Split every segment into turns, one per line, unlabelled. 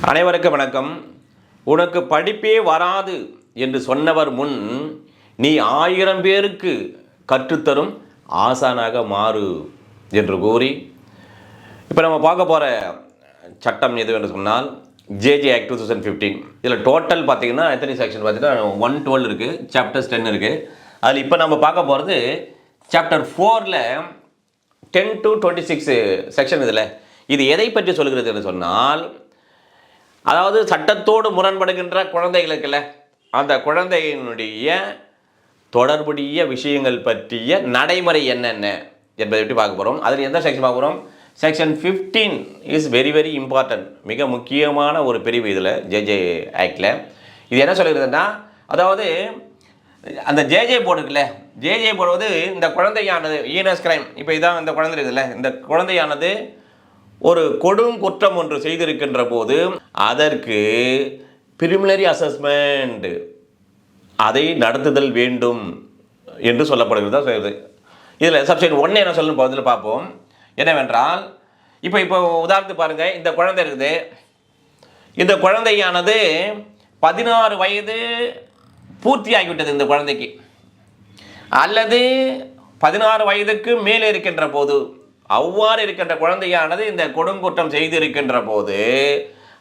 அனைவருக்கும் வணக்கம். உனக்கு படிப்பே வராது என்று சொன்னவர் முன் நீ ஆயிரம் பேருக்கு கற்றுத்தரும் ஆசானாக மாறு என்று கூறி இப்போ நம்ம பார்க்க போகிற சட்டம் எது என்று சொன்னால் JJ act two thousand fifteen இதில் டோட்டல் பார்த்தீங்கன்னா எத்தனை செக்ஷன் பார்த்தீங்கன்னா ஒன் டுவெல் இருக்குது சாப்டர்ஸ் டென் இருக்குது அதில் இப்போ நம்ம பார்க்க போகிறது சாப்டர் ஃபோரில் ten to twenty six section இதில். இது எதை பற்றி சொல்கிறது என்று சொன்னால் அதாவது சட்டத்தோடு முரண்படுகின்ற குழந்தைகளுக்குல்ல அந்த குழந்தையினுடைய தொடர்புடைய விஷயங்கள் பற்றிய நடைமுறை என்னென்ன என்பதை பற்றி பார்க்க போகிறோம் அதில் எந்த செக்ஷன் பார்க்க போகிறோம் section 15 is very very important மிக முக்கியமான ஒரு பிரிவு இதில் ஜேஜே ஆக்டில் இது என்ன சொல்லுகிறதுன்னா அதாவது அந்த ஜேஜே போர்டு இருக்குல்ல ஜேஜே போர்டு வந்து இந்த குழந்தையானது ஈனஸ் கிரைம் இப்போ இதான் இந்த குழந்தை இருக்குல்ல இந்த குழந்தையானது ஒரு கொடும் குற்றம் ஒன்று செய்திருக்கின்ற போது அதற்கு பிரிமினரி அசஸ்மெண்ட் அதை நடத்துதல் வேண்டும் என்று சொல்லப்படுகிறது தான் சொல்லுது இதில் சப்சைட் ஒன்று என்ன சொல்லணும் பதில் பார்ப்போம். என்னவென்றால் இப்போ இப்போ உதாரணத்துக்கு பாருங்கள் இந்த குழந்தை இருக்குது. இந்த குழந்தையானது பதினாறு வயது பூர்த்தி ஆகிவிட்டது இந்த குழந்தைக்கு. அல்லது பதினாறு வயதுக்கு மேலே இருக்கின்ற போது அவ்வாறு இருக்கின்ற குழந்தையானது இந்த கொடுங்குற்றம் செய்திருக்கின்ற போது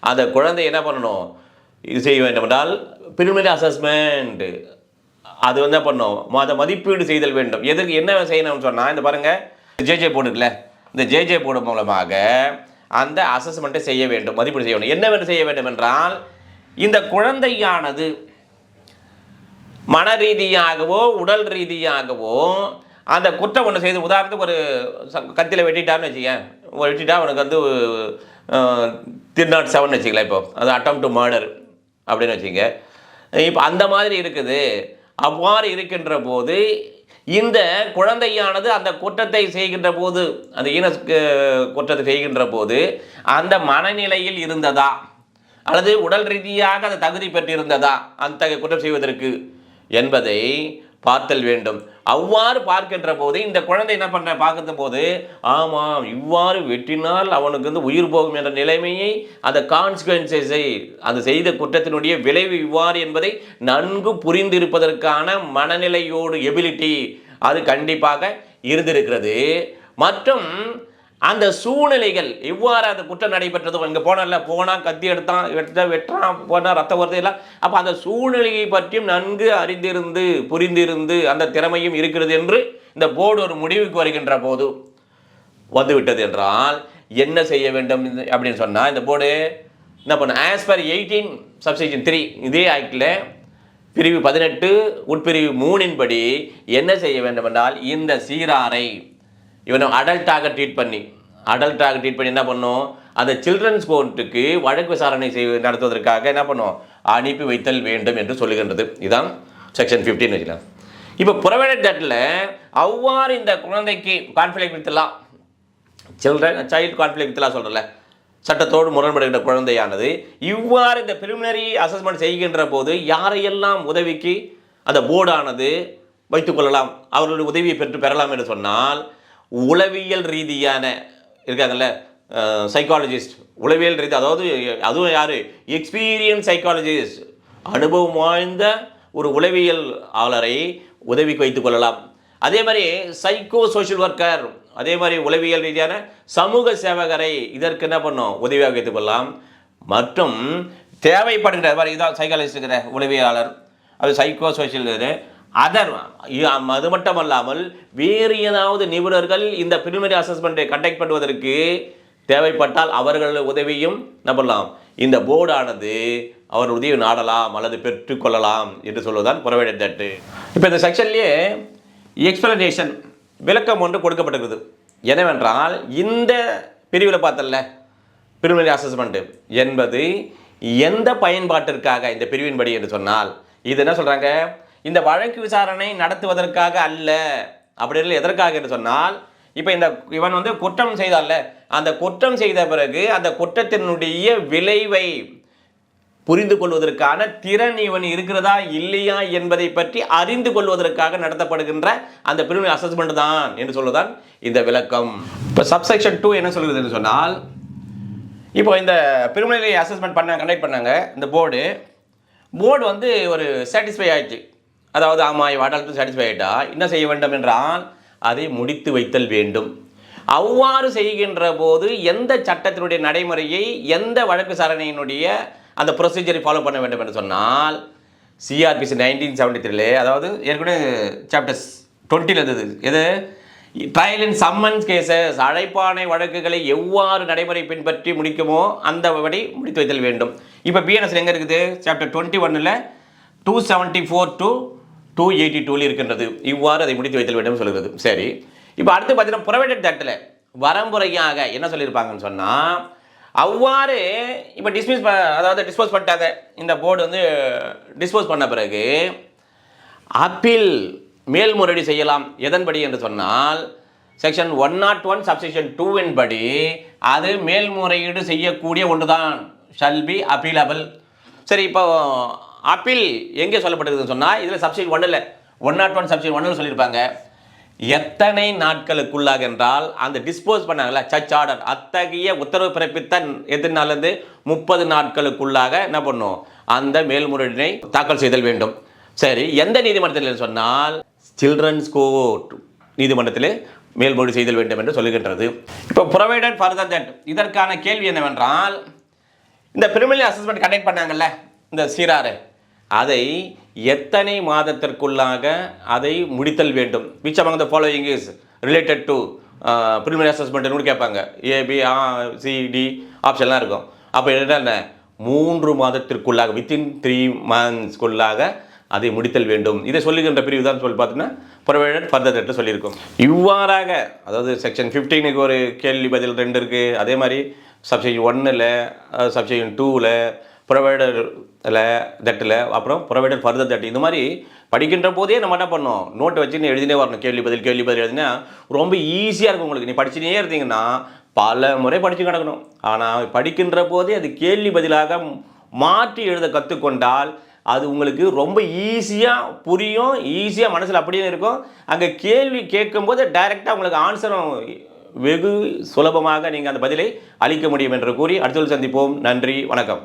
அந்த குழந்தை என்ன பண்ணணும்? இது செய்ய வேண்டும் என்றால் பிரிமினரி அசஸ்மெண்ட் அது வந்து என்ன பண்ணணும் அதை மதிப்பீடு செய்தல் வேண்டும். எதுக்கு என்ன செய்யணும்னு சொன்னால் இந்த பாருங்கள் ஜேஜே போர்டுக்குல இந்த ஜேஜே போர்டு மூலமாக அந்த அசஸ்மெண்ட்டை செய்ய வேண்டும் மதிப்பீடு செய்ய வேண்டும். என்ன செய்ய வேண்டும் என்றால் இந்த குழந்தையானது மன ரீதியாகவோ உடல் ரீதியாகவோ அந்த குற்றம் ஒன்று செய்து உதாரணத்துக்கு ஒரு கத்தியில் வெட்டிட்டான்னு வச்சுக்கேன். வெட்டிட்டா அவனுக்கு வந்து த்ரீ நாட் செவன் வச்சுக்கலாம் இப்போ. அது அட்டம் டு மர்டர் அப்படின்னு வச்சுங்க இப்போ அந்த மாதிரி இருக்குது. அவ்வாறு இருக்கின்ற போது இந்த குழந்தையானது அந்த குற்றத்தை செய்கின்ற போது அந்த ஈன குற்றத்தை செய்கின்ற போது அந்த மனநிலையில் இருந்ததா? அல்லது உடல் ரீதியாக அந்த தகுதி பெற்றிருந்ததா? அந்த குற்றம் செய்வதற்கு என்பதை பார்த்தல் வேண்டும். அவ்வாறு பார்க்கின்ற போது இந்த குழந்தை என்ன பண்ண பார்க்கின்ற போது ஆமாம் இவ்வாறு வெட்டினால் அவனுக்கு வந்து உயிர் போகும் என்ற நிலைமையை அந்த கான்சிக்வன்சஸை அது செய்த குற்றத்தினுடைய விளைவு இவ்வாறு என்பதை நன்கு புரிந்திருப்பதற்கான மனநிலையோடு எபிலிட்டி அது கண்டிப்பாக இருந்திருக்கிறது. மற்றும் அந்த சூழ்நிலைகள் எவ்வாறு அந்த குற்றம் நடைபெற்றதோ? இங்கே போனல போனால் கத்தி எடுத்தான் வெட்ட வெட்டுறான் போனால் ரத்தம் வருது எல்லாம். அப்போ அந்த சூழ்நிலையை பற்றியும் நன்கு அறிந்திருந்து புரிந்திருந்து அந்த திறமையும் இருக்கிறது என்று இந்த போர்டு ஒரு முடிவுக்கு வருகின்ற போது வந்துவிட்டது என்றால் என்ன செய்ய வேண்டும் அப்படின்னு சொன்னால் இந்த போர்டு என்ன பண்ண as per eighteen substitution three இதே ஆக்டில் பிரிவு பதினெட்டு உட்பிரிவு மூணின்படி என்ன செய்ய வேண்டும் என்றால் இந்த சீராரை இவனை அடல்ட்டாக ட்ரீட் பண்ணி அடல்ட்டாக ட்ரீட் பண்ணி என்ன பண்ணும்? அந்த சில்ட்ரன்ஸ் கோர்ட்டுக்கு வழக்கு விசாரணை செய் நடத்துவதற்காக என்ன பண்ணும்? அனுப்பி வைத்தல் வேண்டும் என்று சொல்லுகின்றது. இதுதான் செக்ஷன் 15 வச்சுக்கலாம் இப்போ புறவேடட் தட்டில் அவ்வாறு இந்த குழந்தைக்கு conflict with law children child conflict with law சொல்கிறல சட்டத்தோடு முரண்படுகின்ற குழந்தையானது இவ்வாறு இந்த பிரிமினரி அசஸ்மெண்ட் செய்கின்ற போது யாரையெல்லாம் உதவிக்கு அந்த போர்டானது வைத்துக்கொள்ளலாம் அவர்களுடைய உதவியை பெற்று பெறலாம் என்று சொன்னால் உளவியல் ரீதியான இருக்காங்கல்ல சைக்காலஜிஸ்ட் உளவியல் ரீதி அதாவது அதுவும் யார்? எக்ஸ்பீரியன்ஸ் சைக்காலஜிஸ்ட் அனுபவம் வாய்ந்த ஒரு உளவியல் ஆளரை உதவிக்கு வைத்துக் கொள்ளலாம். அதே மாதிரி சைக்கோ சோஷியல் ஒர்க்கர் அதே மாதிரி உளவியல் ரீதியான சமூக சேவகரை இதற்கு என்ன பண்ணும்? உதவியாக வைத்துக் கொள்ளலாம். மற்றும் தேவைப்படுகிற மாதிரி இதான் சைக்காலஜிஸ்ட் இருக்கிற உளவியலாளர். அது சைக்கோ சோஷியல் அதர் அது மட்டும் அல்லாமல் வேறு ஏதாவது நிபுணர்கள் இந்த பிரிமினரி அசஸ்மெண்ட்டை கண்டக்ட் பண்ணுவதற்கு தேவைப்பட்டால் அவர்கள் உதவியும் நம்பலாம். இந்த போர்டானது அவர் உதவி நாடலாம் அல்லது பெற்றுக்கொள்ளலாம் என்று சொல்வதுதான் புறவேடட் தட்டு. இப்போ இந்த செக்ஷன்லேயே எக்ஸ்பிளனேஷன் விளக்கம் ஒன்று கொடுக்கப்பட்டிருக்குது என்னவென்றால் இந்த பிரிவில் பார்த்தல்ல பிரிமினரி அசஸ்மெண்ட்டு என்பது எந்த பயன்பாட்டிற்காக இந்த பிரிவின்படி என்று சொன்னால் இது என்ன சொல்கிறாங்க இந்த வழக்கு விசாரணை நடத்துவதற்காக அல்ல அப்படி இல்லை எதற்காக என்று சொன்னால் இப்போ இந்த இவன் வந்து குற்றம் செய்தால அந்த குற்றம் செய்த பிறகு அந்த குற்றத்தினுடைய விளைவை புரிந்து கொள்வதற்கான திறன் இவன் இருக்கிறதா இல்லையா என்பதை பற்றி அறிந்து கொள்வதற்காக நடத்தப்படுகின்ற அந்த பிரிவினை அசஸ்மெண்ட் தான் என்று சொல்லுதான் இந்த விளக்கம். இப்போ சப்செக்ஷன் டூ என்ன சொல்கிறது என்று சொன்னால் இப்போ இந்த பிரிமினரி அசஸ்மெண்ட் பண்ண கண்டக்ட் பண்ணாங்க இந்த போர்டு போர்டு வந்து ஒரு சாட்டிஸ்ஃபை ஆயிடுச்சு. அதாவது ஆமாம் இவாட்டால் சாட்டிஸ்ஃபை ஆகிட்டா என்ன செய்ய வேண்டும் என்றால் அதை முடித்து வைத்தல் வேண்டும். அவ்வாறு செய்கின்ற போது எந்த சட்டத்தினுடைய நடைமுறையை எந்த வழக்கு விசாரணையினுடைய அந்த ப்ரொசீஜரை ஃபாலோ பண்ண வேண்டும் என்று சொன்னால் சிஆர்பிசி நைன்டீன் செவன்டி த்ரீல அதாவது ஏற்கனவே சாப்டர்ஸ் டுவெண்ட்டியில் இருந்தது. எது? ட்ரையல் இன் சம்மன்ஸ் கேசஸ் அழைப்பானை வழக்குகளை எவ்வாறு நடைமுறை பின்பற்றி முடிக்குமோ அந்த படி முடித்து வைத்தல் வேண்டும். இப்போ பிஎன்எஸ் எங்கே இருக்குது? சாப்டர் டுவெண்ட்டி ஒன்னில் two seventy four to two eighty டூவில் இருக்கின்றது. இவ்வாறு அதை முடித்து வைத்தல் வேண்டும் சொல்கிறது. சரி. இப்போ அடுத்து பார்த்தீங்கன்னா ப்ரொவைடட் தட்டில் வரம்புறையாக என்ன சொல்லியிருப்பாங்கன்னு சொன்னால் அவ்வாறு இப்போ டிஸ்மிஸ் ப அதாவது டிஸ்போஸ் பண்ணிட்டாங்க. இந்த போர்டு வந்து டிஸ்போஸ் பண்ண பிறகு அப்பீல் மேல்முறையீடு செய்யலாம். எதன்படி என்று சொன்னால் section one naught one subsection டூவின் படி அது மேல்முறையீடு செய்யக்கூடிய ஒன்று தான் ஷல் பி அப்பீலபிள் சரி இப்போ அப்பீல் எங்கே சொல்லப்பட்டிருக்குன்னு சொன்னால் இதில் சப்செக்ஷன் ஒன்றில் ஒன் நாட் ஒன் சப்செக்ஷன் ஒன்றில் சொல்லியிருப்பாங்க. எத்தனை நாட்களுக்குள்ளாக என்றால் அந்த டிஸ்போஸ் பண்ணாங்கல்ல சர்ச் ஆர்டர் அத்தகைய உத்தரவு பிறப்பித்த எத்தனை முப்பது நாட்களுக்குள்ளாக என்ன பண்ணும்? அந்த மேல்முறையினை தாக்கல் செய்தல் வேண்டும். சரி எந்த நீதிமன்றத்தில் சொன்னால் சில்ட்ரன்ஸ் கோர்ட் நீதிமன்றத்தில் மேல்முறை செய்தல் வேண்டும் என்று சொல்லுகின்றது இப்போ ப்ரொவைடட் ஃபார் தட் இதற்கான கேள்வி என்னவென்றால் இந்த பிரிமினல் அசஸ்மெண்ட் கண்டக்ட் பண்ணாங்கல்ல இந்த சீராறு அதை எத்தனை மாதத்திற்குள்ளாக அதை முடித்தல் வேண்டும்? Which among the following is related to uh, preliminary அசஸ்மெண்ட்னு கேட்பாங்க. ஏபி ஆ சிடி ஆப்ஷன்லாம் இருக்கும். அப்போ என்ன? மூன்று மாதத்திற்குள்ளாக வித்தின் த்ரீ மந்த்ஸ்க்குள்ளாக அதை முடித்தல் வேண்டும். இதை சொல்லுகின்ற பிரிவு தான் சொல்லி பார்த்தீங்கன்னா ப்ரொவைடட் ஃபர்தர் தட்டு சொல்லியிருக்கும். இவ்வாறாக அதாவது செக்ஷன் ஃபிஃப்டீனுக்கு ஒரு கேள்வி பதில் ரெண்டு இருக்குது அதே மாதிரி சப்ஷெக்ஷன் ஒன்னில் சப்ஷெக்ஷன் டூவில் ப்ரொவைடர் தட்டில் அப்புறம் ப்ரொவைடர் ஃபர்தர் தட் இந்த மாதிரி படிக்கின்ற போதே நம்ம என்ன பண்ணோம் நோட்டை வச்சு நீ எழுதினே வரணும். கேள்வி பதில் கேள்வி பதில் எழுதினா ரொம்ப ஈஸியாக இருக்கும் உங்களுக்கு. நீ படிச்சுனே இருந்தீங்கன்னா பல முறை படித்து கிடக்கணும். ஆனால் படிக்கின்ற போதே அது கேள்வி பதிலாக மாற்றி எழுத கற்றுக்கொண்டால் அது உங்களுக்கு ரொம்ப ஈஸியாக புரியும் ஈஸியாக மனசில் அப்படியே இருக்கும். அங்கே கேள்வி கேட்கும்போது டைரெக்டாக உங்களுக்கு ஆன்சரும் வெகு சுலபமாக நீங்கள் அந்த பதிலை அளிக்க முடியும் என்று கூறி அடுத்த சந்திப்போம். நன்றி வணக்கம்.